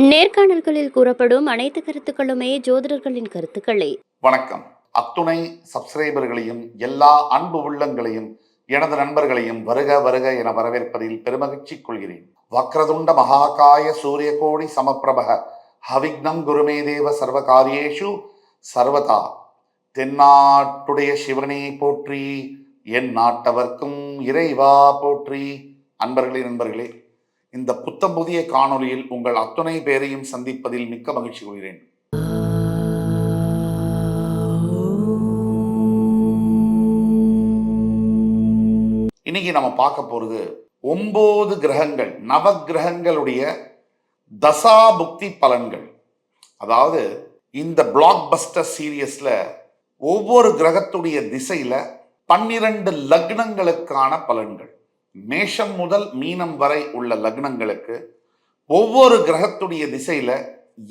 நேர்காணல்களில் கூறப்படும் அனைத்து கருத்துக்களுமே ஜோதிடர்களின் கருத்துக்களே. வணக்கம். அத்துணை சப்ஸ்கிரைபர்களையும் எல்லா அன்பு உள்ளங்களையும் எனது நண்பர்களையும் வருக வருக என வரவேற்பதில் பெருமகிழ்ச்சி கொள்கிறேன். வக்ரதுண்ட மகாகாய சூரியகோடி சமப்பிரபக ஹவிக்னம் குருமே தேவ சர்வகாரியேஷு சர்வதா. தென்னாட்டுடைய சிவனை போற்றி என் நாட்டவர்க்கும் இறைவா போற்றி. அன்பர்களே நண்பர்களே இந்த புத்தம் புதிய காணொளியில் உங்கள் அத்துணை பேரையும் சந்திப்பதில் மிக்க மகிழ்ச்சி கொள்கிறேன். இன்னைக்கு நம்ம பார்க்க போறது ஒன்பது கிரகங்கள் நவ கிரகங்களுடைய தசா புக்தி பலன்கள். அதாவது இந்த பிளாக் பஸ்டர் சீரியஸ்ல ஒவ்வொரு கிரகத்துடைய திசையில பன்னிரண்டு லக்னங்களுக்கான பலன்கள். மேஷம் முதல் மீனம் வரை உள்ள லக்னங்களுக்கு ஒவ்வொரு கிரகத்துடைய திசையில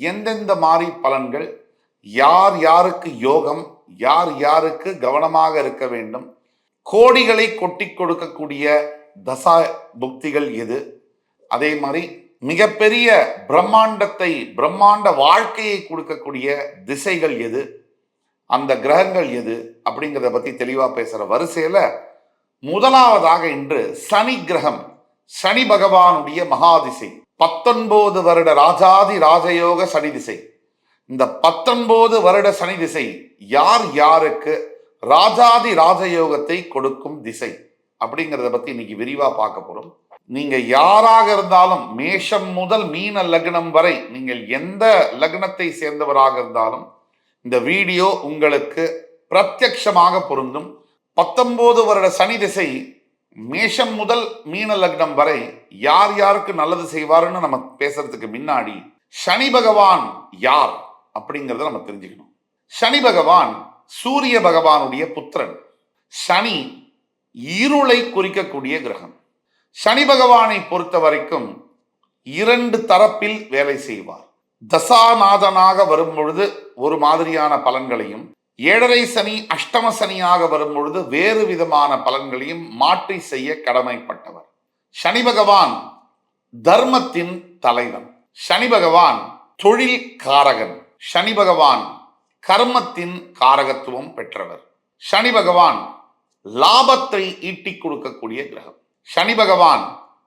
எந்தெந்த மாதிரி பலன்கள் யார் யாருக்கு யோகம் யார் யாருக்கு கவனமாக இருக்க வேண்டும் கோடிகளை கொட்டி கொடுக்கக்கூடிய தசா புக்திகள் எது? அதே மாதிரி மிகப்பெரிய பிரம்மாண்டத்தை பிரம்மாண்ட வாழ்க்கையை கொடுக்கக்கூடிய திசைகள் எது? அந்த கிரகங்கள் எது? அப்படிங்கிறத பத்தி தெளிவா பேசுற வரிசையில முதலாவதாக இன்று சனி கிரகம் சனி பகவானுடைய மகாதிசை. பத்தொன்பது வருட ராஜாதி ராஜயோக சனி திசை. இந்த பத்தொன்பது வருட சனி திசை யார் யாருக்கு ராஜாதி ராஜயோகத்தை கொடுக்கும் திசை அப்படிங்கிறத பத்தி இன்னைக்கு விரிவா பார்க்க போறோம். நீங்க யாராக இருந்தாலும் மேஷம் முதல் மீன லக்னம் வரை நீங்கள் எந்த லக்னத்தை சேர்ந்தவராக இருந்தாலும் இந்த வீடியோ உங்களுக்கு பிரத்யக்ஷமாக பொருந்தும். பத்தொன்பது வருட சனி திசை மேஷம் முதல் மீன லக்னம் வரை யார் யாருக்கு நல்லது செய்வாருன்னு நம்ம பேசுறதுக்கு முன்னாடி சனி பகவான் யார் அப்படிங்கிறத நம்ம தெரிஞ்சுக்கணும். சனி பகவான் சூரிய பகவானுடைய புத்திரன். சனி இருளை குறிக்கக்கூடிய கிரகம். சனி பகவானை பொறுத்த வரைக்கும் இரண்டு தரப்பில் வேலை செய்வார். தசாநாதனாக வரும் பொழுது ஒரு மாதிரியான பலன்களையும் ஏழரை சனி அஷ்டம சனியாக வரும் பொழுது வேறு விதமான பலன்களையும் மாற்றி செய்ய கடமைப்பட்டவர். சனி பகவான் தர்மத்தின் தலைவன். சனி பகவான் தொழில் காரகன். சனி பகவான் கர்மத்தின் காரகத்துவம் பெற்றவர். சனி பகவான் லாபத்தை ஈட்டிக் கொடுக்கக்கூடிய கிரகம். சனி பகவான்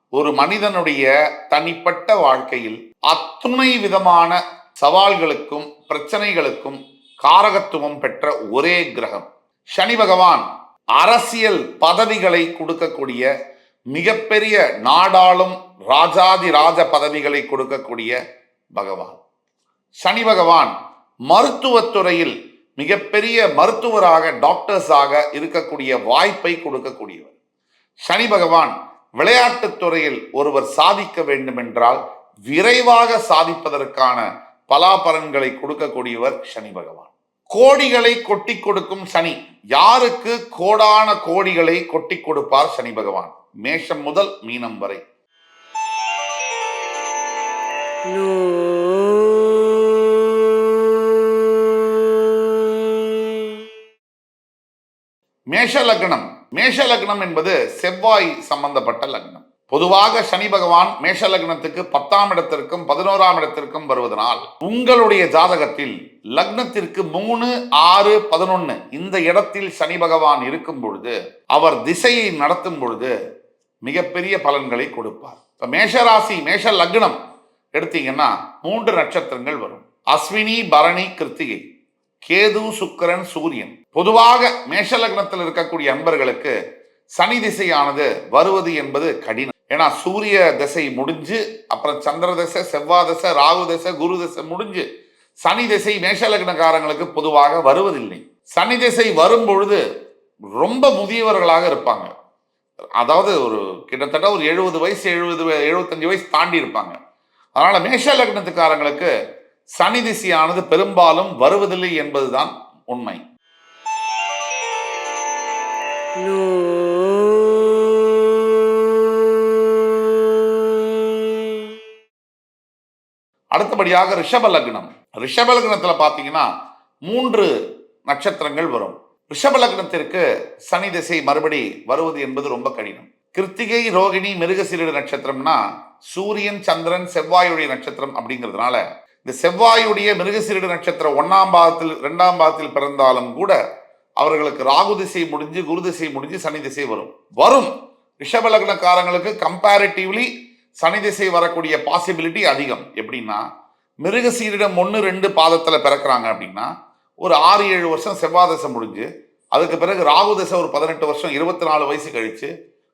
ஒரு மனிதனுடைய தனிப்பட்ட வாழ்க்கையில் அத்துணை விதமான சவால்களுக்கும் பிரச்சனைகளுக்கும் காரகத்துவம் பெற்ற ஒரே கிரகம். சனி பகவான் அரசியல் பதவிகளை கொடுக்கக்கூடிய மிகப்பெரிய நாடாளும் ராஜாதி ராஜ பதவிகளை கொடுக்கக்கூடிய பகவான். சனி பகவான் மருத்துவத்துறையில் மிகப்பெரிய மருத்துவராக டாக்டர்ஸாக இருக்கக்கூடிய வாய்ப்பை கொடுக்கக்கூடியவர். சனி பகவான் விளையாட்டுத் துறையில் ஒருவர் சாதிக்க வேண்டும் என்றால் விரைவாக சாதிப்பதற்கான பலாபலன்களை கொடுக்கக்கூடியவர் சனி பகவான். கோடிகளை கொட்டி கொடுக்கும் சனி. யாருக்கு கோடான கோடிகளை கொட்டி கொடுப்பார் சனி பகவான்? மேஷம் முதல் மீனம் வரை. மேஷ லக்னம். மேஷ லக்னம் என்பது செவ்வாய் சம்பந்தப்பட்ட லக்னம். பொதுவாக சனி பகவான் மேஷ லக்னத்துக்கு பத்தாம் இடத்திற்கும் பதினோராம் இடத்திற்கும் வருவதனால் உங்களுடைய ஜாதகத்தில் லக்னத்திற்கு மூணு ஆறு பதினொன்று இந்த இடத்தில் சனி பகவான் இருக்கும் பொழுது அவர் திசையை நடத்தும் பொழுது மிகப்பெரிய பலன்களை கொடுப்பார். இப்ப மேஷராசி மேஷ லக்னம் எடுத்தீங்கன்னா மூன்று நட்சத்திரங்கள் வரும். அஸ்வினி பரணி கிருத்திகை கேது சுக்கரன் சூரியன். பொதுவாக மேஷ லக்னத்தில் இருக்கக்கூடிய அன்பர்களுக்கு சனி திசையானது வருவது என்பது கடினம். ஏன்னா சூரிய திசை முடிஞ்சு அப்புறம் சந்திர திசை செவ்வாய் திசை ராகு திசை குரு திசை முடிஞ்சு சனி திசை மேஷலக்னக்காரங்களுக்கு பொதுவாக வருவதில்லை. சனி திசை வரும் பொழுது ரொம்ப முதியவர்களாக இருப்பாங்க. அதாவது ஒரு கிட்டத்தட்ட ஒரு எழுபது வயசு எழுபது எழுபத்தஞ்சு வயசு தாண்டி இருப்பாங்க. அதனால மேஷ லக்னத்துக்காரங்களுக்கு சனி திசையானது பெரும்பாலும் வருவதில்லை என்பதுதான் உண்மை. அடுத்தபடியாக ரிஷப லக்னம் ரிஷப லக்னத்துல பாத்தீங்கன்னா மூன்று நட்சத்திரங்கள் வரும். ரிஷப லக்னத்திற்கு சனி திசை மறுபடி வருவது என்பது ரொம்ப கடினம். கிருத்திகை ரோகிணி மிருகசீரிட நட்சத்திரம்னா சூரியன் சந்திரன் செவ்வாயுடைய நட்சத்திரம் அப்படிங்கிறதுனால இந்த செவ்வாயுடைய மிருகசீரிட நட்சத்திரம் ஒன்னாம் பாகத்தில் இரண்டாம் பாகத்தில் பிறந்தாலும் கூட அவர்களுக்கு ராகு திசை முடிஞ்சு குரு திசை முடிஞ்சு சனி திசை வரும். வரும். ரிஷப லக்னக்காரங்களுக்கு கம்பேரிட்டிவ்லி சனி திசை வரக்கூடிய பாசிபிலிட்டி அதிகம். எப்படின்னா மிருகசீரிடம் ஒன்று ரெண்டு பாதத்தில் பிறக்கிறாங்க அப்படின்னா ஒரு ஆறு ஏழு வருஷம் செவ்வாய் தசை முடிஞ்சு அதுக்கு பிறகு ராகு தசை ஒரு பதினெட்டு வருஷம் இருபத்தி நாலு வயசு கழிச்சு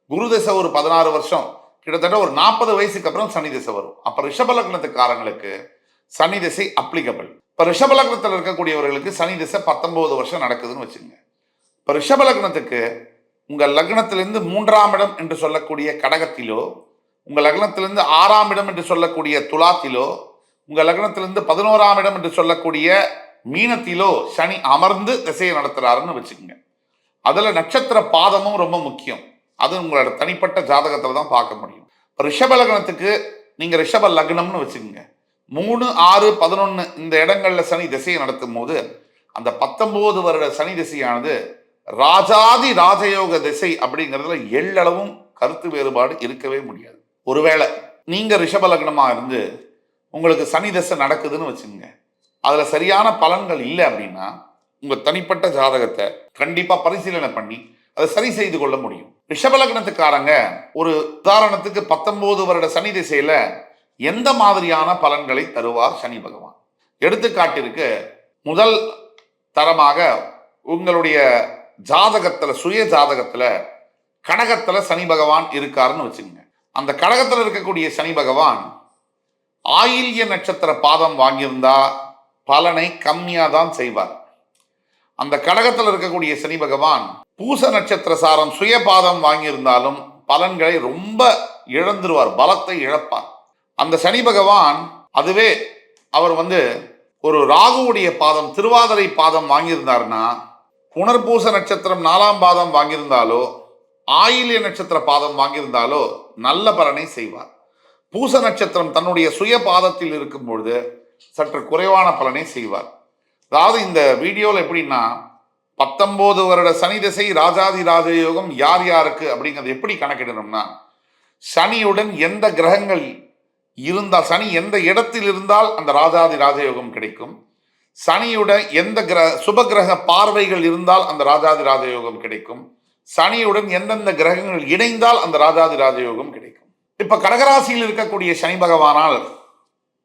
குரு தசை ஒரு பதினாறு வருஷம் கிட்டத்தட்ட ஒரு நாற்பது வயசுக்கு அப்புறம் சனி திசை வரும். அப்போ ரிஷபலக்னத்துக்காரங்களுக்கு சனி திசை அப்ளிகபிள் இப்போ ரிஷபலக்னத்தில் இருக்கக்கூடியவர்களுக்கு சனி திசை பத்தொன்பது வருஷம் நடக்குதுன்னு வச்சுங்க இப்போ ரிஷபலக்னத்துக்கு உங்கள் லக்னத்திலிருந்து மூன்றாம் இடம் என்று சொல்லக்கூடிய கடகத்திலோ உங்கள் லக்னத்திலிருந்து ஆறாம் இடம் என்று சொல்லக்கூடிய துலாத்திலோ உங்கள் லக்னத்திலிருந்து பதினோராம் இடம் என்று சொல்லக்கூடிய மீனத்திலோ சனி அமர்ந்து திசையை நடத்துறாருன்னு வச்சுக்கோங்க. அதில் நட்சத்திர பாதமும் ரொம்ப முக்கியம். அது உங்களோட தனிப்பட்ட ஜாதகத்தில் தான் பார்க்க முடியும். இப்போ ரிஷப லக்னத்துக்கு நீங்கள் ரிஷப லக்னம்னு வச்சுக்கோங்க. மூணு ஆறு பதினொன்று இந்த இடங்கள்ல சனி திசையை நடத்தும் போது அந்த பத்தொன்பது வருட சனி திசையானது ராஜாதி ராஜயோக திசை அப்படிங்கிறதுல எள்ளளவும் கருத்து வேறுபாடு இருக்கவே முடியாது. ஒருவேளை நீங்கள் ரிஷபலக்னமாக இருந்து உங்களுக்கு சனி தசை நடக்குதுன்னு வச்சுங்க அதில் சரியான பலன்கள் இல்லை அப்படின்னா உங்கள் தனிப்பட்ட ஜாதகத்தை கண்டிப்பாக பரிசீலனை பண்ணி அதை சரி செய்து கொள்ள முடியும். ரிஷபலக்னத்துக்காரங்க ஒரு உதாரணத்துக்கு பத்தொன்பது வருட சனி திசையில எந்த மாதிரியான பலன்களை தருவார் சனி பகவான்? எடுத்துக்காட்டிற்கு முதல் தரமாக உங்களுடைய ஜாதகத்தில் சுய ஜாதகத்தில் கனகத்தில் சனி பகவான் இருக்காருன்னு வச்சுக்கோங்க. அந்த கடகத்தில் இருக்கக்கூடிய சனி பகவான் ஆயில்ய நட்சத்திர பாதம் வாங்கியிருந்தா பலனை கம்மியாக தான் செய்வார். அந்த கடகத்தில் இருக்கக்கூடிய சனி பகவான் பூச நட்சத்திர சாரம் சுய பாதம் வாங்கியிருந்தாலும் பலன்களை ரொம்ப இழந்துருவார் பலத்தை இழப்பார். அந்த சனி பகவான் அதுவே அவர் வந்து ஒரு ராகுவுடைய பாதம் திருவாதிரை பாதம் வாங்கியிருந்தாருன்னா புனர்பூச நட்சத்திரம் நாலாம் பாதம் வாங்கியிருந்தாலோ ஆயில்ய நட்சத்திர பாதம் வாங்கியிருந்தாலோ நல்ல பலனை செய்வார். பூச நட்சத்திரம் தன்னுடைய சுய பாதத்தில் இருக்கும் பொழுது சற்று குறைவான பலனை செய்வார். அதாவது இந்த வீடியோவில் எப்படின்னா பத்தொம்போது வருட சனி திசை ராஜாதி ராஜயோகம் யார் யாருக்கு அப்படிங்கிறது எப்படி கணக்கிடணும்னா சனியுடன் எந்த கிரகங்கள் இருந்தால் சனி எந்த இடத்தில் இருந்தால் அந்த ராஜாதி ராஜயோகம் கிடைக்கும். சனியுடன் எந்த கிரக சுப கிரக பார்வைகள் இருந்தால் அந்த ராஜாதி ராஜயோகம் கிடைக்கும். சனியுடன் எந்தெந்த கிரகங்கள் இணைந்தால் அந்த ராஜாதி ராஜயோகம் கிடைக்கும். இப்ப கடகராசியில் இருக்கக்கூடிய சனி பகவானால்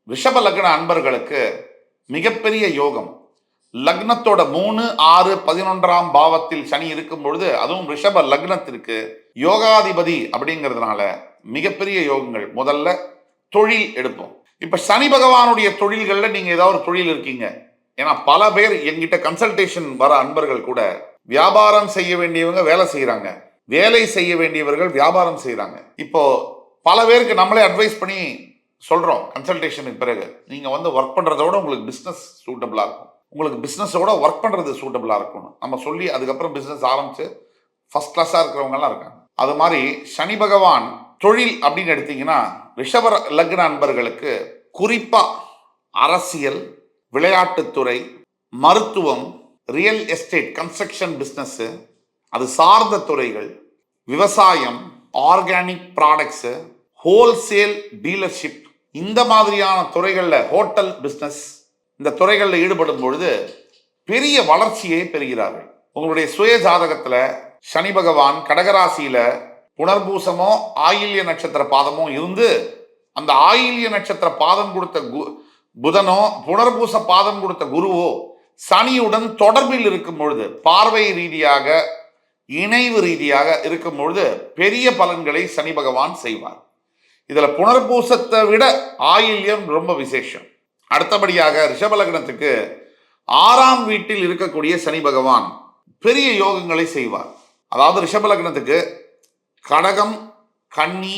ரிஷப லக்ன அன்பர்களுக்கு மிகப்பெரிய யோகம். லக்னத்தோட மூணு ஆறு பதினொன்றாம் பாவத்தில் சனி இருக்கும் பொழுது அதுவும் ரிஷப லக்னத்திற்கு யோகாதிபதி அப்படிங்கிறதுனால மிகப்பெரிய யோகங்கள். முதல்ல தொழில் எடுப்போம். இப்ப சனி பகவானுடைய தொழில்களில் நீங்க ஏதாவது ஒரு தொழில் இருக்கீங்க. ஏன்னா பல பேர் எங்கிட்ட கன்சல்டேஷன் வர அன்பர்கள் கூட வியாபாரம் செய்ய வேண்டியவங்க வேலை செய்யறாங்க வேலை செய்ய வேண்டியவர்கள் வியாபாரம் செய்யறாங்க இப்போ பல பேருக்கு நம்மளே அட்வைஸ் பண்ணி சொல்றோம். கன்சல்டேஷனுக்கு பிறகு. நீங்க வந்து ஒர்க் பண்றத விட உங்களுக்கு பிஸ்னஸ் சூட்டபிளா இருக்கும். உங்களுக்கு பிஸ்னஸோட ஒர்க் பண்றது சூட்டபிளா இருக்கணும் நம்ம சொல்லி அதுக்கப்புறம் பிஸ்னஸ் ஆரம்பிச்சு ஃபர்ஸ்ட் கிளாஸா இருக்கிறவங்க எல்லாம் இருக்காங்க. அது மாதிரி சனி பகவான் தொழில் அப்படின்னு எடுத்தீங்கன்னா ரிஷப லக்ன அன்பர்களுக்கு குறிப்பா அரசியல் விளையாட்டுத்துறை மருத்துவம் ரியல் எஸ்டேட் கன்ஸ்ட்ரக்ஷன் பிஸ்னஸ்ஸு அது சார்ந்த துறைகள் விவசாயம் ஆர்கானிக் ப்ராடக்ட்ஸு ஹோல்சேல் டீலர்ஷிப் இந்த மாதிரியான துறைகளில் ஹோட்டல் பிஸ்னஸ் இந்த துறைகளில் ஈடுபடும் பொழுது பெரிய வளர்ச்சியை பெறுகிறார்கள். உங்களுடைய சுய ஜாதகத்தில் சனி பகவான் கடகராசியில் புனர்பூசமோ ஆயில்ய நட்சத்திர பாதமோ இருந்து அந்த ஆயில்ய நட்சத்திர பாதம் கொடுத்த கு- புதனோ புனர்பூச பாதம் கொடுத்த குருவோ சனியுடன் தொடர்பில் இருக்கும் பொழுது பார்வை ரீதியாக இணைவு ரீதியாக இருக்கும் பொழுது பெரிய பலன்களை சனி பகவான் செய்வார். இதில் புனர்பூசத்தை விட ஆயில்யம் ரொம்ப விசேஷம். அடுத்தபடியாக ரிஷபலக்னத்துக்கு ஆறாம் வீட்டில் இருக்கக்கூடிய சனி பகவான் பெரிய யோகங்களை செய்வார். அதாவது ரிஷபலக்னத்துக்கு கடகம் கன்னி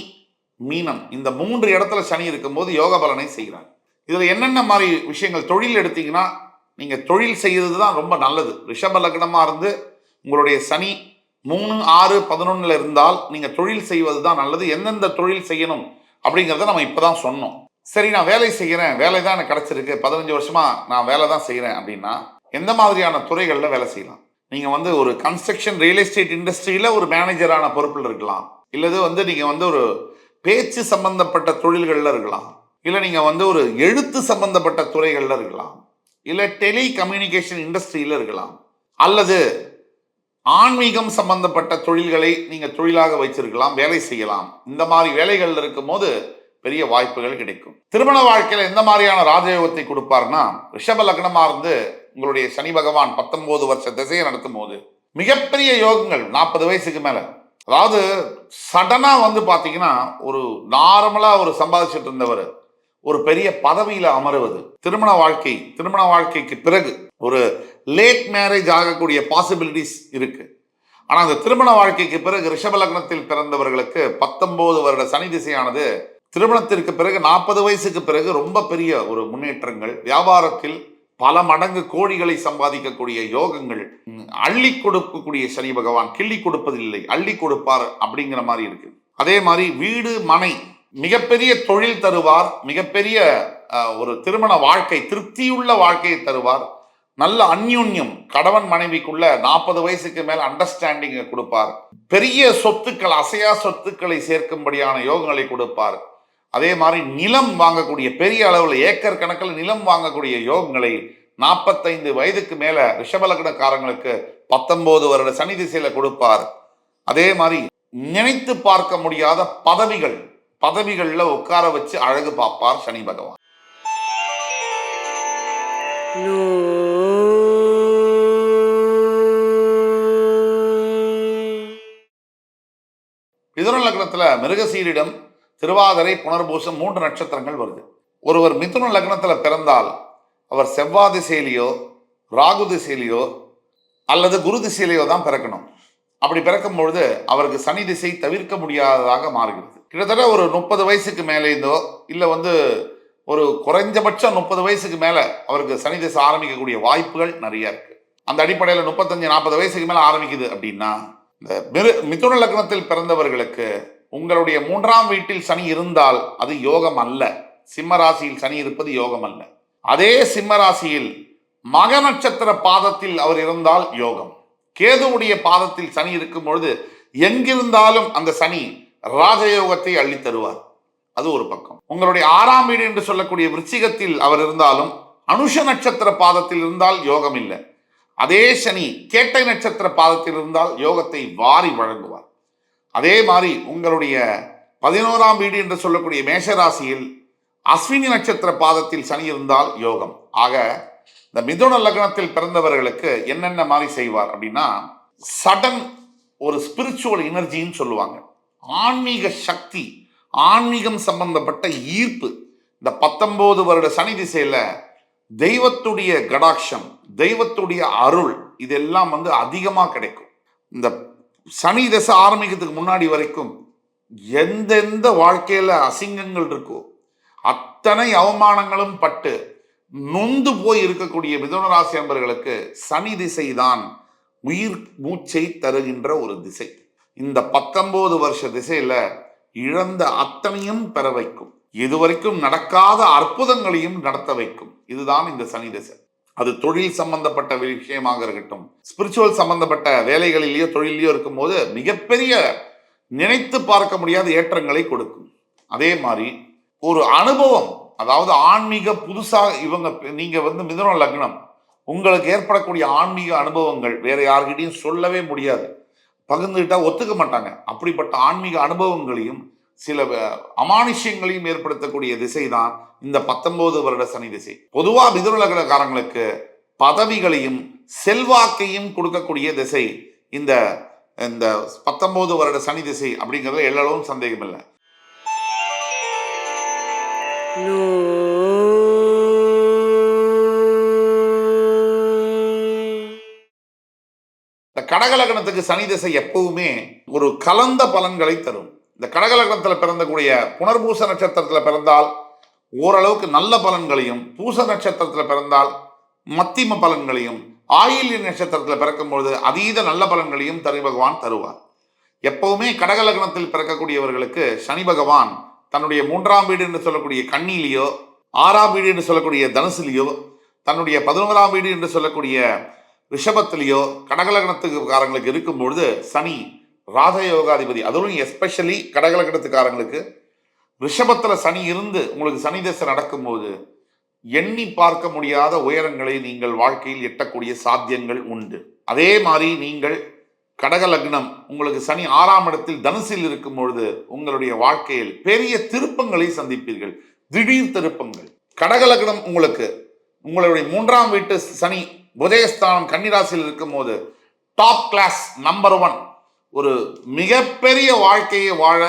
மீனம் இந்த மூன்று இடத்துல சனி இருக்கும்போது யோக பலனை செய்கிறார். இதில் என்னென்ன மாதிரி விஷயங்கள்? தொழில் எடுத்தீங்கன்னா நீங்கள் தொழில் செய்யறது தான் ரொம்ப நல்லது. ரிஷப லக்னமாக இருந்து உங்களுடைய சனி மூணு ஆறு பதினொன்னில் இருந்தால் நீங்கள் தொழில் செய்வது தான் நல்லது. எந்தெந்த தொழில் செய்யணும் அப்படிங்கிறத நம்ம இப்போ தான் சொன்னோம். சரி நான் வேலை செய்கிறேன் வேலை தான் எனக்கு கிடச்சிருக்கு. பதினஞ்சு வருஷமாக நான் வேலை தான் செய்கிறேன் அப்படின்னா எந்த மாதிரியான துறைகளில் வேலை செய்யலாம்? நீங்கள் வந்து ஒரு கன்ஸ்ட்ரக்ஷன் ரியல் எஸ்டேட் இண்டஸ்ட்ரியில் ஒரு மேனேஜரான பொறுப்பில் இருக்கலாம். இல்லது வந்து நீங்கள் வந்து ஒரு பேச்சு சம்பந்தப்பட்ட தொழில்களில் இருக்கலாம். இல்லை நீங்கள் வந்து ஒரு எழுத்து சம்பந்தப்பட்ட துறைகளில் இருக்கலாம். இல்லை டெலி கம்யூனிகேஷன் இண்டஸ்ட்ரியில் இருக்கலாம். அல்லது ஆன்மீகம் சம்பந்தப்பட்ட தொழில்களை நீங்கள் தொழிலாக வைச்சிருக்கலாம் வேலை செய்யலாம். இந்த மாதிரி வேலைகள் இருக்கும்போது பெரிய வாய்ப்புகள் கிடைக்கும். திருமண வாழ்க்கையில் எந்த மாதிரியான ராஜயோகத்தை கொடுப்பார்னா ரிஷப லக்னமாக இருந்து உங்களுடைய சனி பகவான் பத்தொன்பது வருஷ திசையை நடத்தும் போது மிகப்பெரிய யோகங்கள் நாற்பது வயசுக்கு மேலே. அதாவது சடனாக வந்து பார்த்தீங்கன்னா ஒரு நார்மலாக ஒரு சம்பாதிச்சிட்டு இருந்தவர் ஒரு பெரிய பதவியில அமருவது. திருமண வாழ்க்கை திருமண வாழ்க்கைக்கு பிறகு ஒரு லேட் மேரேஜ் ஆகக்கூடிய பாசிபிலிட்டிஸ் இருக்கு. ஆனா அந்த திருமண வாழ்க்கைக்கு பிறகு ரிஷப லக்னத்தில் பிறந்தவர்களுக்கு பத்தொன்பது வருட சனி திசையானது திருமணத்திற்கு பிறகு நாற்பது வயசுக்கு பிறகு ரொம்ப பெரிய ஒரு முன்னேற்றங்கள். வியாபாரத்தில் பல மடங்கு கோடிகளை சம்பாதிக்கக்கூடிய யோகங்கள். அள்ளி கொடுக்கக்கூடிய சனி பகவான் கிள்ளி கொடுப்பதில்லை. அள்ளி கொடுப்பார் அப்படிங்கிற மாதிரி இருக்கு. அதே மாதிரி வீடு மனை மிகப்பெரிய தொழில் தருவார் மிகப்பெரிய ஒரு திருமண வாழ்க்கை திருப்தியுள்ள வாழ்க்கையை தருவார். நல்ல அந்யுன்யம் கணவன் மனைவிக்குள்ள நாற்பது வயசுக்கு மேல் அண்டர்ஸ்டாண்டிங்கை கொடுப்பார். பெரிய சொத்துக்கள் அசையா சொத்துக்களை சேர்க்கும்படியான யோகங்களை கொடுப்பார். அதே மாதிரி நிலம் வாங்கக்கூடிய பெரிய அளவில் ஏக்கர் கணக்கில் நிலம் வாங்கக்கூடிய யோகங்களை நாற்பத்தைந்து வயதுக்கு மேல ரிஷபலக்கணக்காரங்களுக்கு பத்தொன்பது வருட சனி திசையில கொடுப்பார். அதே மாதிரி நினைத்து பார்க்க முடியாத பதவிகள் பதவிகள்ல உட்கார வச்சு அழகு பார்ப்பார் சனி பகவான். மிதுன லக்னத்துல மிருகசீரிடம் திருவாதிரை புனர்பூசம் மூன்று நட்சத்திரங்கள் வருது. ஒருவர் மிதுன லக்னத்துல பிறந்தால் அவர் செவ்வாய் திசையிலையோ ராகு திசையிலையோ அல்லது குரு திசையிலையோ தான் பிறக்கணும். அப்படி பிறக்கும் பொழுது அவருக்கு சனி திசை தவிர்க்க முடியாததாக மாறுகிறது. கிட்டத்தட்ட ஒரு முப்பது வயசுக்கு மேலேந்தோ இல்லை வந்து ஒரு குறைஞ்சபட்சம் முப்பது வயசுக்கு மேலே அவருக்கு சனி திசை ஆரம்பிக்கக்கூடிய வாய்ப்புகள் நிறைய இருக்கு. அந்த அடிப்படையில் முப்பத்தஞ்சு நாற்பது வயசுக்கு மேலே ஆரம்பிக்குது அப்படின்னா இந்த மிரு மிதுன லக்னத்தில் பிறந்தவர்களுக்கு உங்களுடைய மூன்றாம் வீட்டில் சனி இருந்தால் அது யோகம் அல்ல. சிம்ம ராசியில் சனி இருப்பது யோகம் அல்ல. அதே சிம்ம ராசியில் மக நட்சத்திர பாதத்தில் அவர் இருந்தால் யோகம். கேதுவுடைய பாதத்தில் சனி இருக்கும் பொழுது எங்கிருந்தாலும் அந்த சனி ராஜயோகத்தை அள்ளி தருவார் அது ஒரு பக்கம். உங்களுடைய ஆறாம் வீடு என்று சொல்லக்கூடிய விருச்சிகத்தில் அவர் இருந்தாலும் அனுஷ நட்சத்திர பாதத்தில் இருந்தால் யோகம் இல்லை. அதே சனி கேட்டை நட்சத்திர பாதத்தில் இருந்தால் யோகத்தை வாரி வழங்குவார். அதே மாதிரி உங்களுடைய பதினோராம் வீடு என்று சொல்லக்கூடிய மேஷராசியில் அஸ்வினி நட்சத்திர பாதத்தில் சனி இருந்தால் யோகம். ஆக இந்த மிதுன லக்னத்தில் பிறந்தவர்களுக்கு என்னென்ன மாதிரி செய்வார் அப்படின்னா சடன் ஒரு ஸ்பிரிச்சுவல் எனர்ஜின்னு சொல்லுவாங்க. ஆன்மீக சக்தி ஆன்மீகம் சம்பந்தப்பட்ட ஈர்ப்பு. இந்த பத்தொன்பது வருட சனி திசையில தெய்வத்துடைய கடாட்சம் தெய்வத்துடைய அருள் இதெல்லாம் வந்து அதிகமாக கிடைக்கும். இந்த சனி தசை ஆரம்பிக்கிறதுக்கு முன்னாடி வரைக்கும் எந்தெந்த வாழ்க்கையில் அசிங்கங்கள் இருக்கோ அத்தனை அவமானங்களும் பட்டு நொந்து போய் இருக்கக்கூடிய மிதுனராசி அன்பர்களுக்கு சனி திசை தான் உயிர் மூச்சை தருகின்ற ஒரு திசை. இந்த பத்தொன்பது வருஷ திசையில இழந்த அத்தனையும் பெற வைக்கும். இதுவரைக்கும் நடக்காத அற்புதங்களையும் நடத்த வைக்கும். இதுதான் இந்த சனி திசை. அது தொழில் சம்பந்தப்பட்ட விஷயமாக இருக்கட்டும். ஸ்பிரிச்சுவல் சம்பந்தப்பட்ட வேலைகளிலேயோ தொழிலையோ இருக்கும்போது மிகப்பெரிய நினைத்து பார்க்க முடியாத ஏற்றங்களை கொடுக்கும். அதே மாதிரி ஒரு அனுபவம் அதாவது ஆன்மீக புதுசாக இவங்க நீங்க வந்து மிதுன லக்னம் உங்களுக்கு ஏற்படக்கூடிய ஆன்மீக அனுபவங்கள் வேற யார்கிட்டையும் சொல்லவே முடியாது. பகிர்ந்துகிட்டா ஒத்துக்க மாட்டாங்க. அப்படிப்பட்ட ஆன்மீக அனுபவங்களையும் சில அமானுஷ்யங்களையும் ஏற்படுத்தக்கூடிய திசை தான் இந்த பத்தொன்பது வருட சனி திசை. பொதுவா மிதுன பதவிகளையும் செல்வாக்கையும் கொடுக்கக்கூடிய திசை இந்த இந்த பத்தொன்பது வருட சனி திசை அப்படிங்கிறதுல எல்லளவும் சந்தேகம் இல்லை கடகலகணத்துக்கு சனி திசை எப்பவுமே ஒரு கலந்த பலன்களை தரும். இந்த கடகலகணத்தில் பிறந்தக்கூடிய புனர்பூச நட்சத்திரத்தில் பிறந்தால் ஓரளவுக்கு நல்ல பலன்களையும் பூச நட்சத்திரத்தில் பிறந்தால் மத்திம பலன்களையும் ஆயில்ய நட்சத்திரத்தில் பிறக்கும்பொழுது அதீத நல்ல பலன்களையும் தனி பகவான் தருவார். எப்பவுமே கடகலகணத்தில் பிறக்கக்கூடியவர்களுக்கு சனி பகவான் தன்னுடைய மூன்றாம் வீடு என்று சொல்லக்கூடிய கண்ணிலேயோ ஆறாம் வீடு என்று சொல்லக்கூடிய தனுசுலேயோ தன்னுடைய பதினோராம் வீடு என்று சொல்லக்கூடிய ரிஷபத்திலேயோ கடகலகணத்துக்காரங்களுக்கு இருக்கும்பொழுது சனி ராஜயோகாதிபதி அதுவும் எஸ்பெஷலி கடகலகணத்துக்காரங்களுக்கு ரிஷபத்தில் சனி இருந்து உங்களுக்கு சனி தசை நடக்கும்போது எண்ணி பார்க்க முடியாத உயரங்களை நீங்கள் வாழ்க்கையில் எட்டக்கூடிய சாத்தியங்கள் உண்டு. அதே மாதிரி நீங்கள் கடக லக்னம் உங்களுக்கு சனி ஆறாம் இடத்தில் தனுசில் இருக்கும் பொழுது உங்களுடைய வாழ்க்கையில் பெரிய திருப்பங்களை சந்திப்பீர்கள். திடீர் திருப்பங்கள். கடக லக்னம் உங்களுக்கு உங்களுடைய மூன்றாம் வீட்டு சனி புதயஸ்தானம் கன்னிராசியில் இருக்கும்போது டாப் கிளாஸ் நம்பர் ஒன் ஒரு மிகப்பெரிய வாழ்க்கையை வாழ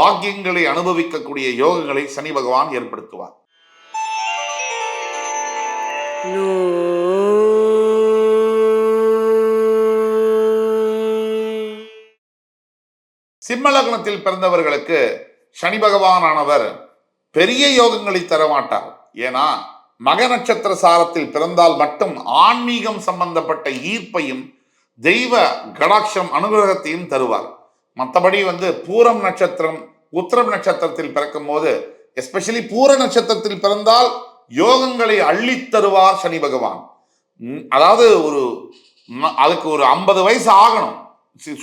பாக்கியங்களை அனுபவிக்கக்கூடிய யோகங்களை சனி பகவான் ஏற்படுத்துவார். சிம்ம லக்னத்தில் பிறந்தவர்களுக்கு சனி பகவானானவர் பெரிய யோகங்களை தர மாட்டார். ஏன்னா மக நட்சத்திர சாரத்தில் பிறந்தால் மட்டும் ஆன்மீகம் சம்பந்தப்பட்ட ஈர்ப்பையும் தெய்வ கடாட்சம் அனுகிரகத்தையும் தருவார். மற்றபடி வந்து பூரம் நட்சத்திரம் உத்திரம் நட்சத்திரத்தில் பிறக்கும் போது எஸ்பெஷலி பூர நட்சத்திரத்தில் பிறந்தால் யோகங்களை அள்ளித் தருவார் சனி பகவான். அதாவது ஒரு அதுக்கு ஒரு ஐம்பது வயசு ஆகணும்.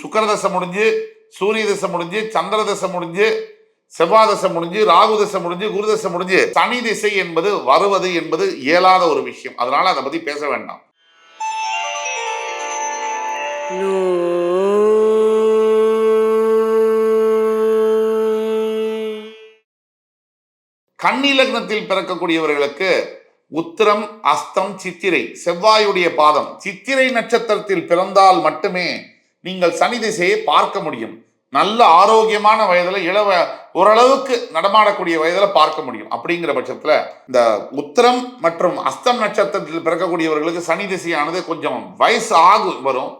சுக்கர தசை முடிஞ்சு சூரிய தசை முடிஞ்சு சந்திர தசை முடிஞ்சு செவ்வாதசை முடிஞ்சு ராகுதசை முடிஞ்சு குருதசம் முடிஞ்சு சனி திசை என்பது வருவது என்பது இயலாத ஒரு விஷயம். அதனால அதை பத்தி பேச வேண்டாம். கன்னி லக்னத்தில் பிறக்கக்கூடியவர்களுக்கு உத்திரம் அஸ்தம் சித்திரை செவ்வாயுடைய பாதம். சித்திரை நட்சத்திரத்தில் பிறந்தால் மட்டுமே நீங்கள் சனி திசையை பார்க்க முடியும். நல்ல ஆரோக்கியமான வயதில் இளவ ஓரளவுக்கு நடமாடக்கூடிய வயதில் பார்க்க முடியும். அப்படிங்கிற பட்சத்தில் இந்த உத்திரம் மற்றும் அஸ்தம் நட்சத்திரத்தில் பிறக்கக்கூடியவர்களுக்கு சனி திசையானது கொஞ்சம் வயசு ஆகும் வரும்.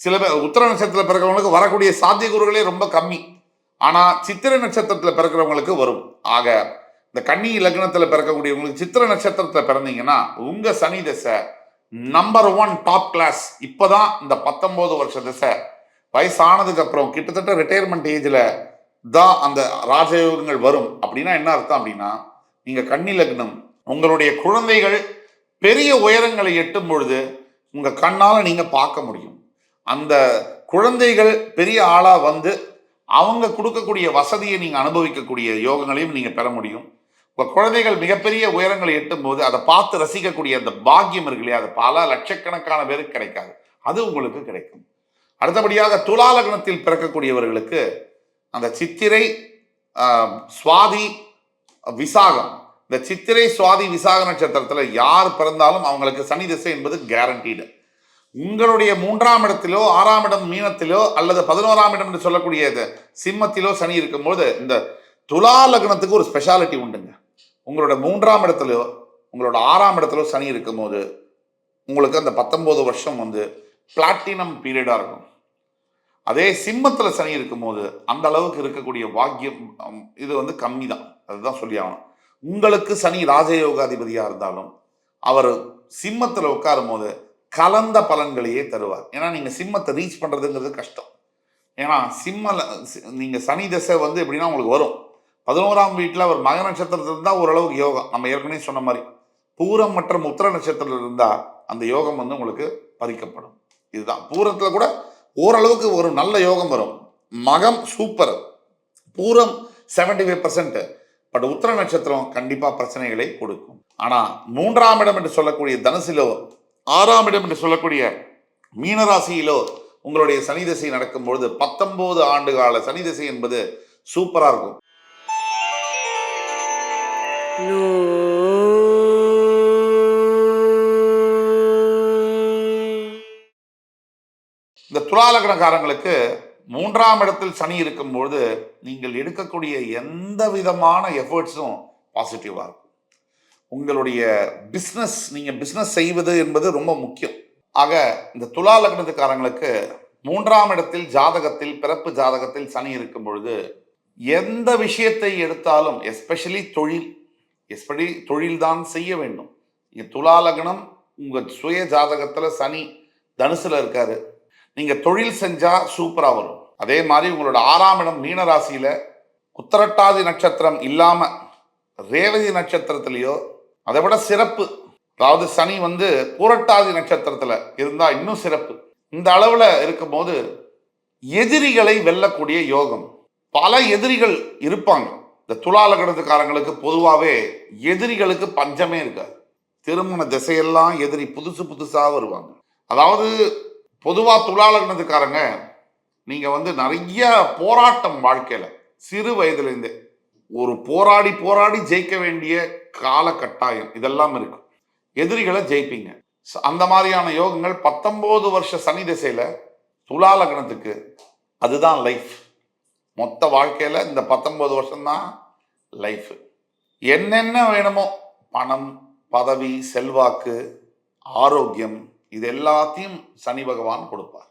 சில பேர் உத்திர நட்சத்திரத்தில் பிறக்கிறவங்களுக்கு வரக்கூடிய சாத்தியக்கூறுகளே ரொம்ப கம்மி. ஆனால் சித்திரை நட்சத்திரத்தில் பிறக்கிறவங்களுக்கு வரும். ஆக இந்த கன்னி லக்னத்தில் பிறக்கக்கூடியவங்களுக்கு சித்திர நட்சத்திரத்தில் பிறந்தீங்கன்னா உங்கள் சனி தசை நம்பர் ஒன் டாப் கிளாஸ் இப்போதான் இந்த பத்தொம்போது வருஷ திசை. வயசானதுக்கு அப்புறம் கிட்டத்தட்ட ரிட்டையர்மெண்ட் ஏஜில் தான் அந்த ராஜயோகங்கள் வரும். அப்படின்னா என்ன அர்த்தம் அப்படின்னா நீங்கள் கன்னி லக்னம் உங்களுடைய குழந்தைகள் பெரிய உயரங்களை எட்டும் பொழுது உங்கள் கண்ணால் நீங்கள் பார்க்க முடியும். அந்த குழந்தைகள் பெரிய ஆளாக வந்து அவங்க கொடுக்கக்கூடிய வசதியை நீங்கள் அனுபவிக்கக்கூடிய யோகங்களையும் நீங்கள் பெற முடியும். இப்போ குழந்தைகள் மிகப்பெரிய உயரங்களை எட்டும் போது அதை பார்த்து ரசிக்கக்கூடிய அந்த பாக்கியம் இருக்கு இல்லையா? அது பல லட்சக்கணக்கான பேருக்கு கிடைக்காது. அது உங்களுக்கு கிடைக்கும். அடுத்தபடியாக துலாலக்னத்தில் பிறக்கக்கூடியவர்களுக்கு அந்த சித்திரை சுவாதி விசாகம். இந்த சித்திரை சுவாதி விசாக நட்சத்திரத்தில் யார் பிறந்தாலும் அவங்களுக்கு சனி திசை என்பது கேரண்டீடு உங்களுடைய மூன்றாம் இடத்திலோ ஆறாம் இடம் மீனத்திலோ அல்லது பதினோராம் இடம் என்று சொல்லக்கூடிய சிம்மத்திலோ சனி இருக்கும்போது இந்த துலா லக்னத்துக்கு ஒரு ஸ்பெஷாலிட்டி உண்டுங்க. உங்களோட மூன்றாம் இடத்துலையோ உங்களோட ஆறாம் இடத்திலோ சனி இருக்கும்போது உங்களுக்கு அந்த பத்தொம்போது வருஷம் வந்து பிளாட்டினம் பீரியடாக இருக்கும். அதே சிம்மத்தில் சனி இருக்கும்போது அந்த அளவுக்கு இருக்கக்கூடிய வாக்கியம் இது வந்து கம்மி தான் அதுதான் சொல்லி ஆகணும். உங்களுக்கு சனி ராஜயோகாதிபதியாக இருந்தாலும் அவர் சிம்மத்தில் உட்காரும் போது கலந்த பலன்களையே தருவார். ஏன்னா நீங்கள் சிம்மத்தை ரீச் பண்ணுறதுங்கிறது கஷ்டம். ஏன்னா சிம்மல சி- சனி தசை வந்து எப்படின்னா உங்களுக்கு வரும். பதினோராம் வீட்டில் அவர் மக நட்சத்திரத்தில் இருந்தால் ஓரளவுக்கு யோகம். நம்ம ஏற்கனவே சொன்ன மாதிரி பூரம் மற்றும் உத்திர நட்சத்திரத்தில் இருந்தால் அந்த யோகம் வந்து உங்களுக்கு பறிக்கப்படும். இதுதான். பூரத்தில் கூட ஓரளவுக்கு ஒரு நல்ல யோகம் வரும். மகம் சூப்பர் பூரம் 75% ஃபைவ் பர்சன்ட் பட் உத்திர நட்சத்திரம் கண்டிப்பாக பிரச்சனைகளை கொடுக்கும். ஆனால் மூன்றாம் இடம் என்று சொல்லக்கூடிய தனுசிலோ ஆறாம் இடம் என்று சொல்லக்கூடிய மீனராசியிலோ உங்களுடைய சனி திசை நடக்கும் பொழுது பத்தொன்பது ஆண்டு கால சனி திசை என்பது சூப்பராக இருக்கும். துலாலகணக்காரங்களுக்கு மூன்றாம் இடத்தில் சனி இருக்கும்பொழுது நீங்கள் எடுக்கக்கூடிய எந்த விதமான எஃபர்ட்ஸும் பாசிட்டிவாக இருக்கும். உங்களுடைய பிஸ்னஸ் நீங்கள் பிஸ்னஸ் செய்வது என்பது ரொம்ப முக்கியம். ஆக இந்த துலா லக்னத்துக்காரங்களுக்கு மூன்றாம் இடத்தில் ஜாதகத்தில் பிறப்பு ஜாதகத்தில் சனி இருக்கும் பொழுது எந்த விஷயத்தை எடுத்தாலும் எஸ்பெஷலி தொழில் எஸ்பெஷலி தொழில் தான் செய்ய வேண்டும். இங்கே துலா லக்னம் உங்கள் சுய ஜாதகத்தில் சனி தனுசில் இருக்காரு. நீங்க தொழில் செஞ்சா சூப்பரா வரும். அதே மாதிரி உங்களோட ஆறாம் இடம் மீன ராசியில உத்தரட்டாதி நட்சத்திரம் இல்லாம ரேவதி நட்சத்திரத்துலேயோ அதை விட சிறப்பு. அதாவது சனி வந்து புரட்டாதி நட்சத்திரத்துல இருந்தா இன்னும் சிறப்பு. இந்த அளவுல இருக்கும்போது எதிரிகளை வெல்லக்கூடிய யோகம். பல எதிரிகள் இருப்பாங்க. இந்த துலாலகணத்துக்காரங்களுக்கு பொதுவாகவே எதிரிகளுக்கு பஞ்சமே இருக்காது. திருமண திசையெல்லாம் எதிரி புதுசு புதுசாக வருவாங்க. அதாவது பொதுவாக துலாலகணத்துக்காரங்க நீங்கள் வந்து நிறைய போராட்டம் வாழ்க்கையில் சிறு வயதுலேருந்தே ஒரு போராடி போராடி ஜெயிக்க வேண்டிய கால கட்டாயம் இதெல்லாம் இருக்கும் எதிரிகளை ஜெயிப்பீங்க. அந்த மாதிரியான யோகங்கள் பத்தொம்போது வருஷ சனி திசையில் துலாலக்னத்துக்கு அதுதான் லைஃப் மொத்த வாழ்க்கையில் இந்த பத்தொம்போது வருஷம்தான் லைஃப் என்னென்ன வேணுமோ பணம் பதவி செல்வாக்கு ஆரோக்கியம் இது எல்லாத்தையும் சனி பகவான் கொடுப்பார்.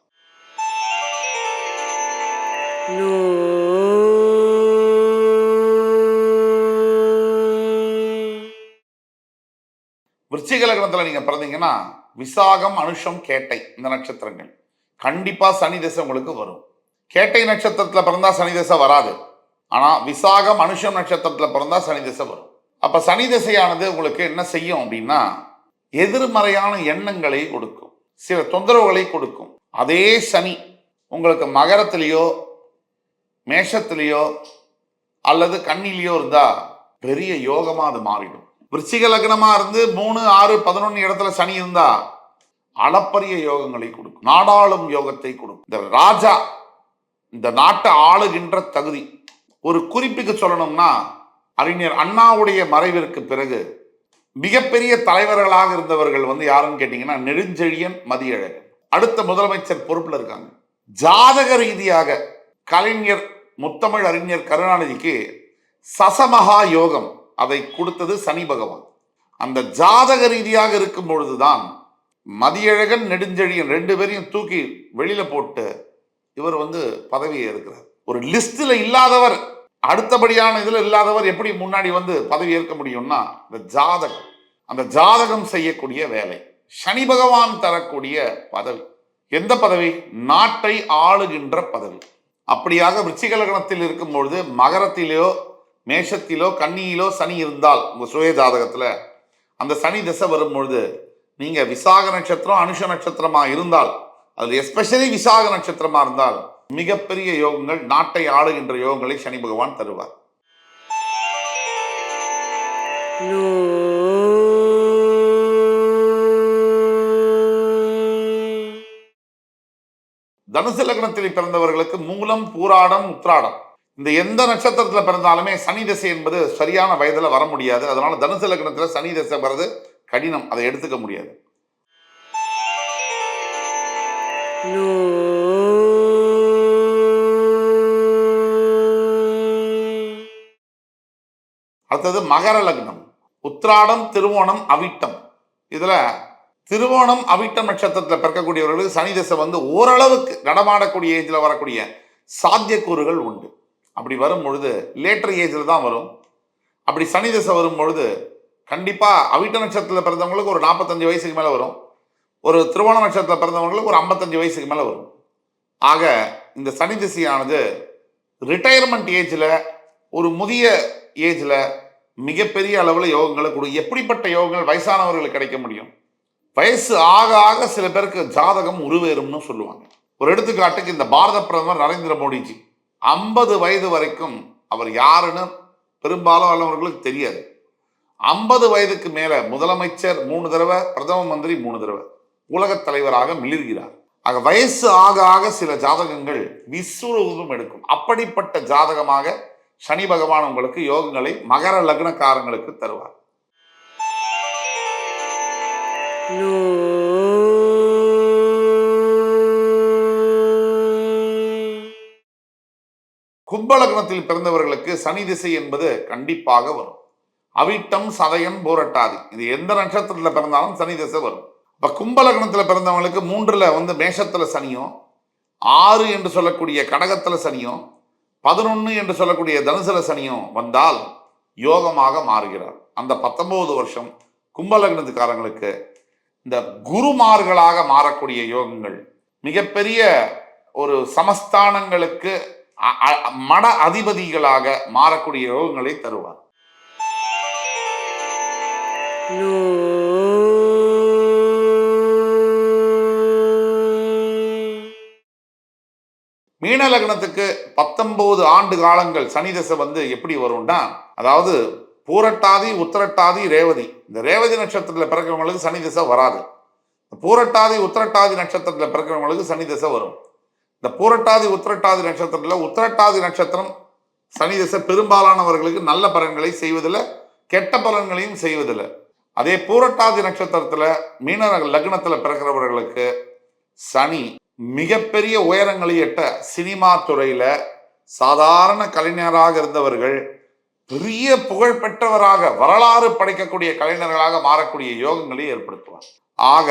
விருச்சிக லக்னத்தில் நீங்க பிறந்தீங்கன்னா விசாகம் அனுஷம் கேட்டை இந்த நட்சத்திரங்கள். கண்டிப்பா சனி திசை உங்களுக்கு வரும். கேட்டை நட்சத்திரத்தில் பிறந்தா சனி திசை வராது. ஆனா விசாகம் அனுஷம் நட்சத்திரத்தில் பிறந்தா சனி திசை வரும். அப்ப சனி திசையானது உங்களுக்கு என்ன செய்யும் அப்படின்னா எதிர்மறையான எண்ணங்களை கொடுக்கும். சில தொந்தரவுகளை கொடுக்கும். அதே சனி உங்களுக்கு மகரத்திலேயோ மேஷத்திலேயோ அல்லது கண்ணிலேயோ இருந்தா பெரிய யோகமா அது மாறிடும். விருச்சிக லக்னமா இருந்து மூணு ஆறு பதினொன்று இடத்துல சனி இருந்தா அளப்பரிய யோகங்களை கொடுக்கும். நாடாளும் யோகத்தை கொடுக்கும். இந்த ராஜா இந்த நாட்டை ஆளுகின்ற தகுதி. ஒரு குறிப்புக்கு சொல்லணும்னா அறிஞர் அண்ணாவுடைய மறைவிற்கு பிறகு மிகப்பெரிய தலைவர்களாக இருந்தவர்கள் வந்து யாருன்னு கேட்டீங்கன்னா நெடுஞ்செழியன் மதியழகன். அடுத்த முதலமைச்சர் பொறுப்பில் இருக்காங்க. ஜாதக ரீதியாக கலைஞர் முத்தமிழ் அறிஞர் கருணாநிதிக்கு சசமகா யோகம் அதை கொடுத்தது சனி பகவான். அந்த ஜாதக ரீதியாக இருக்கும் பொழுதுதான் மதியழகன் நெடுஞ்செழியன் ரெண்டு பேரையும் தூக்கி வெளியில போட்டு இவர் வந்து பதவியை இருக்கிறார் ஒரு லிஸ்டில் இல்லாதவர் அடுத்தபடியான இதில் இல்லாதவர் எப்படி முன்னாடி வந்து பதவி ஏற்க முடியும்னா இந்த ஜாதகம். அந்த ஜாதகம் செய்யக்கூடிய வேலை. சனி பகவான் தரக்கூடிய பதவி. எந்த பதவி? நாட்டை ஆளுகின்ற பதவி. அப்படியாக விருச்சிக லக்னத்தில் இருக்கும் பொழுது மகரத்திலோ மேஷத்திலோ கன்னியிலோ சனி இருந்தால் உங்கள் சுய ஜாதகத்தில் அந்த சனி திசை வரும் பொழுது விசாக நட்சத்திரம் அனுஷ நட்சத்திரமாக இருந்தால் அது எஸ்பெஷலி விசாக நட்சத்திரமாக இருந்தால் மிகப்பெரிய யோகங்கள் நாட்டை ஆளுகின்ற யோகங்களை சனி பகவான் தருவார். தனுசு லக்னத்தில் பிறந்தவர்களுக்கு மூலம் பூராடம் உத்ராடம். இந்த எந்த நட்சத்திரத்துல பிறந்தாலுமே சனி திசை என்பது சரியான வயதுல வர முடியாது. அதனால தனுசு லக்னத்துல சனி திசை வர்றது கடினம். அதை எடுத்துக்க முடியாது. அடுத்தது மகர லக்னம். உத்ராடம் திருவோணம் அவிட்டம். இதுல திருவோணம் அவிட்டம் நட்சத்திரத்தில் பிறக்கக்கூடியவர்களுக்கு சனி தசை வந்து ஓரளவுக்கு நடமாடக்கூடிய ஏஜில் வரக்கூடிய சாத்தியக்கூறுகள் உண்டு. அப்படி வரும் பொழுது லேட்டர் ஏஜில் தான் வரும். அப்படி சனி தசை வரும் பொழுது கண்டிப்பாக அவிட்ட நட்சத்திரத்தில் பிறந்தவங்களுக்கு ஒரு நாற்பத்தஞ்சு வயசுக்கு மேலே வரும். ஒரு திருவோண நட்சத்திரத்தில் பிறந்தவங்களுக்கு ஒரு ஐம்பத்தஞ்சு வயசுக்கு மேலே வரும். ஆக இந்த சனி திசையானது ரிட்டையர்மெண்ட் ஏஜில் ஒரு முதிய ஏஜில் மிகப்பெரிய அளவில் யோகங்களை கொடு. எப்படிப்பட்ட யோகங்கள் வயசானவர்களுக்கு கிடைக்க முடியும்? வயசு ஆக ஆக சில பேருக்கு ஜாதகம் உருவேறும்னு சொல்லுவாங்க. ஒரு எடுத்துக்காட்டுக்கு இந்த பாரத பிரதமர் நரேந்திர மோடிஜி. ஐம்பது வயது வரைக்கும் அவர் யாருன்னு பெரும்பாலும் உள்ளவர்களுக்கு தெரியாது. ஐம்பது வயதுக்கு மேலே முதலமைச்சர் மூணு தடவை பிரதம மந்திரி மூணு தடவை உலகத் தலைவராக மிளிர்கிறார். ஆக வயசு ஆக ஆக சில ஜாதகங்கள் விஸ்வரூபம் எடுக்கும். அப்படிப்பட்ட ஜாதகமாக சனி பகவான் உங்களுக்கு யோகங்களை மகர லக்னக்காரங்களுக்கு தருவார். கும்பலக்னத்தில் பிறந்தவர்களுக்கு சனி திசை என்பது கண்டிப்பாக வரும். அவிட்டம் சதயம் போரட்டாதி. இது எந்த நட்சத்திரத்தில் பிறந்தாலும் சனி திசை வரும். இப்போ கும்பலக்னத்தில் பிறந்தவங்களுக்கு மூன்றுல வந்து மேஷத்துல சனியும் ஆறு என்று சொல்லக்கூடிய கடகத்துல சனியும் பதினொன்று என்று சொல்லக்கூடிய தனுசுல சனியும் வந்தால் யோகமாக மாறுகிறார். அந்த பத்தொன்பது வருஷம் கும்பலக்னத்துக்காரங்களுக்கு இந்த குருமார்களாக மாறக்கூடிய யோகங்கள் மிகப்பெரிய ஒரு சமஸ்தானங்களுக்கு அ- மட அதிபதிகளாக மாறக்கூடிய யோகங்களை தருவார். மீன லக்னத்துக்கு பத்தொன்பது ஆண்டு காலங்கள் சனி தசை வந்து எப்படி வரும்னா அதாவது பூரட்டாதி உத்திரட்டாதி ரேவதி. இந்த ரேவதி நட்சத்திரத்தில் பிறக்கிறவங்களுக்கு சனி தசை வராது. பூரட்டாதி உத்திரட்டாதி நட்சத்திரத்தில் பிறக்கிறவங்களுக்கு சனி தசை வரும். இந்த பூரட்டாதி உத்திரட்டாதி நட்சத்திரத்தில் உத்திரட்டாதி நட்சத்திரம் சனி தசை பெரும்பாலானவர்களுக்கு நல்ல பலன்களை செய்வதில் கெட்ட பலன்களையும் செய்வதில்லை. அதே பூரட்டாதி நட்சத்திரத்தில் மீன லக்னத்தில் பிறக்கிறவர்களுக்கு சனி மிகப்பெரிய உயரங்களை எட்ட சினிமா துறையில சாதாரண கலைஞராக இருந்தவர்கள் பெரிய புகழ் பெற்றவராக வரலாறு படைக்கக்கூடிய கலைஞர்களாக மாறக்கூடிய யோகங்களை ஏற்படுத்துவார் ஆக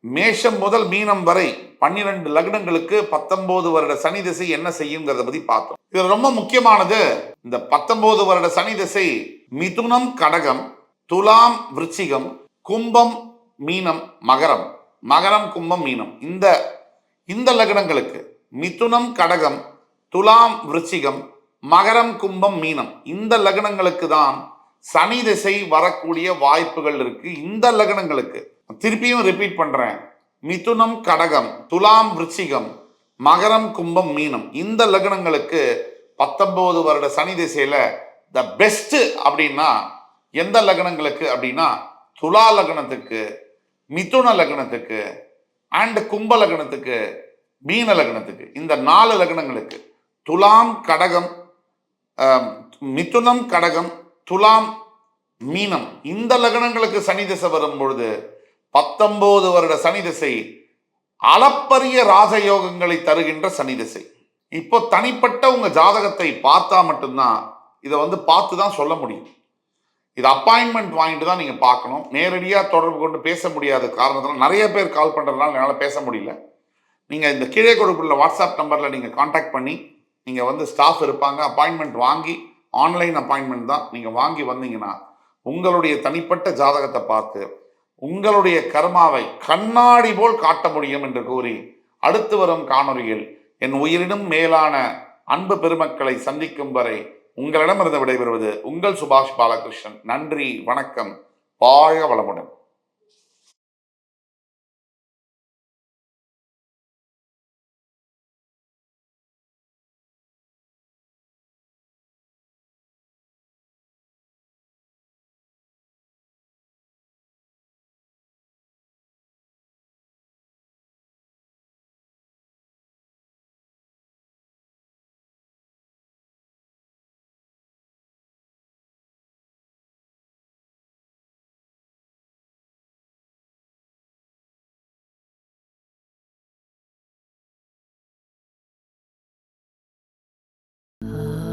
மேஷம் முதல் மீனம் வரை பன்னிரண்டு லக்னங்களுக்கு பத்தொன்பது வருட சனி திசை என்ன செய்யுங்கிறத பத்தி பார்த்தோம். இது ரொம்ப முக்கியமானது இந்த பத்தொன்பது வருட சனி திசை மிதுனம் கடகம் துலாம் விருச்சிகம் கும்பம் மீனம் மகரம். மகரம் கும்பம் மீனம். இந்த இந்த லக்னங்களுக்கு மிதுனம் கடகம் துலாம் விருச்சிகம் மகரம் கும்பம் மீனம் இந்த லக்னங்களுக்கு தான் சனி திசை வரக்கூடிய வாய்ப்புகள் இருக்கு. இந்த லக்னங்களுக்கு திருப்பியும் ரிப்பீட் பண்றேன். மிதுனம் கடகம் துலாம் விருச்சிகம் மகரம் கும்பம் மீனம் இந்த லக்னங்களுக்கு பத்தொன்பது வருட சனி திசையில த பெஸ்ட் அப்படின்னா எந்த லக்னங்களுக்கு அப்படின்னா துலா லக்னத்துக்கு மிதுன லக்னத்துக்கு அண்ட் கும்ப லக்னத்துக்கு மீன லக்னத்துக்கு இந்த நாலு லக்னங்களுக்கு துலாம் கடகம் மிதுனம் கடகம் துலாம் மீனம் இந்த லக்னங்களுக்கு சனி திசை வரும் பொழுது பத்தொன்பது வருட சனி திசை அளப்பரிய ராஜயோகங்களை தருகின்ற சனி திசை. இப்போ தனிப்பட்ட உங்க ஜாதகத்தை பார்த்தா மட்டும்தான் இதை வந்து பார்த்து தான் சொல்ல முடியும். இது அப்பாயின்மெண்ட் வாங்கிட்டு தான் நீங்கள் பார்க்கணும். நேரடியாக தொடர்பு கொண்டு பேச முடியாத காரணத்தில் நிறைய பேர் கால் பண்ணுறதுனால என்னால் பேச முடியல. நீங்கள் இந்த கீழே கொடுப்புள்ள வாட்ஸ்அப் நம்பரில் நீங்கள் காண்டாக்ட் பண்ணி நீங்கள் வந்து ஸ்டாஃப் இருப்பாங்க அப்பாயின்மெண்ட் வாங்கி ஆன்லைன் அப்பாயின்மெண்ட் தான் நீங்கள் வாங்கி வந்தீங்கன்னா உங்களுடைய தனிப்பட்ட ஜாதகத்தை பார்த்து உங்களுடைய கர்மாவை கண்ணாடி போல் காட்ட முடியும் என்று கூறி அடுத்து வரும் காணொலியில் என் உயிரினும் மேலான அன்பு பெருமக்களை சந்திக்கும் வரை உங்களிடமிருந்து விடைபெறுவது உங்கள் சுபாஷ் பாலகிருஷ்ணன். நன்றி வணக்கம். வாழ வளமுடன். Oh.